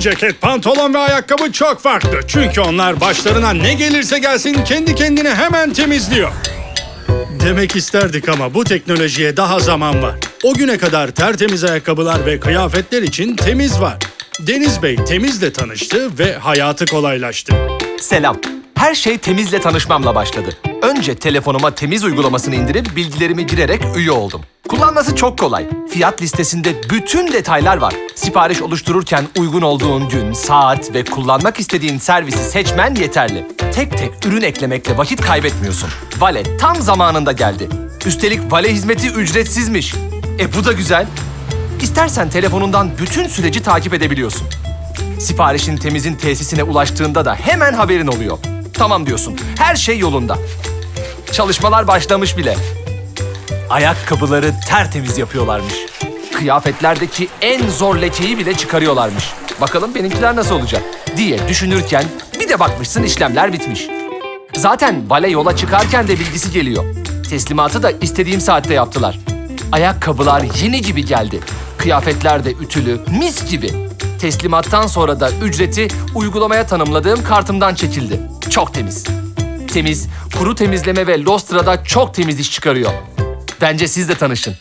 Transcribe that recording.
Ceket, pantolon ve ayakkabı çok farklı. Çünkü onlar başlarına ne gelirse gelsin kendi kendine hemen temizliyor. Demek isterdik ama bu teknolojiye daha zaman var. O güne kadar tertemiz ayakkabılar ve kıyafetler için temiz var. Deniz Bey temizle tanıştı ve hayatı kolaylaştı. Selam. Her şey temizle tanışmamla başladı. Önce telefonuma temiz uygulamasını indirip bilgilerimi girerek üye oldum. Kullanması çok kolay. Fiyat listesinde bütün detaylar var. Sipariş oluştururken uygun olduğun gün, saat ve kullanmak istediğin servisi seçmen yeterli. Tek tek ürün eklemekle vakit kaybetmiyorsun. Vale tam zamanında geldi. Üstelik vale hizmeti ücretsizmiş. E bu da güzel. İstersen telefonundan bütün süreci takip edebiliyorsun. Siparişin temizin tesisine ulaştığında da hemen haberin oluyor. Tamam diyorsun. Her şey yolunda. Çalışmalar başlamış bile. Ayakkabıları tertemiz yapıyorlarmış. Kıyafetlerdeki en zor lekeyi bile çıkarıyorlarmış. Bakalım benimkiler nasıl olacak diye düşünürken bir de bakmışsın işlemler bitmiş. Zaten vale yola çıkarken de bilgisi geliyor. Teslimatı da istediğim saatte yaptılar. Ayakkabılar yeni gibi geldi. Kıyafetler de ütülü, mis gibi. Teslimattan sonra da ücreti uygulamaya tanımladığım kartımdan çekildi. Çok temiz. Temiz, kuru temizleme ve Lostra'da çok temiz iş çıkarıyor. Bence siz de tanışın.